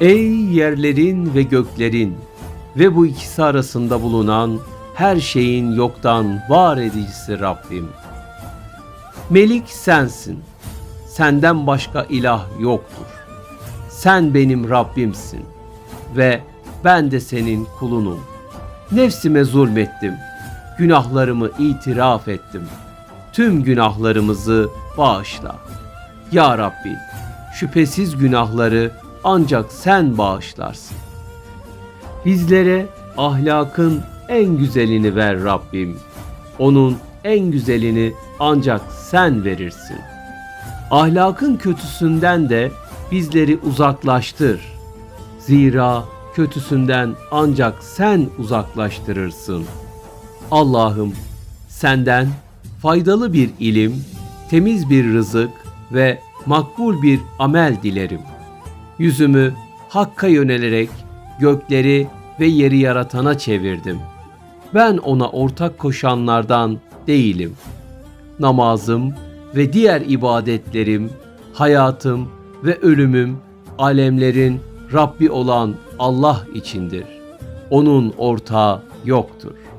Ey yerlerin ve göklerin ve bu ikisi arasında bulunan her şeyin yoktan var edicisi Rabbim. Melik sensin. Senden başka ilah yoktur. Sen benim Rabbimsin ve ben de senin kulunum. Nefsime zulmettim. Günahlarımı itiraf ettim. Tüm günahlarımızı bağışla. Ya Rabbi, şüphesiz günahları ancak sen bağışlarsın. Bizlere ahlakın en güzelini ver Rabbim. Onun en güzelini ancak sen verirsin. Ahlakın kötüsünden de bizleri uzaklaştır. Zira kötüsünden ancak sen uzaklaştırırsın. Allah'ım senden faydalı bir ilim, temiz bir rızık ve makbul bir amel dilerim. Yüzümü Hakk'a yönelerek gökleri ve yeri yaratana çevirdim. Ben ona ortak koşanlardan değilim. Namazım ve diğer ibadetlerim, hayatım ve ölümüm alemlerin Rabbi olan Allah içindir. Onun ortağı yoktur.''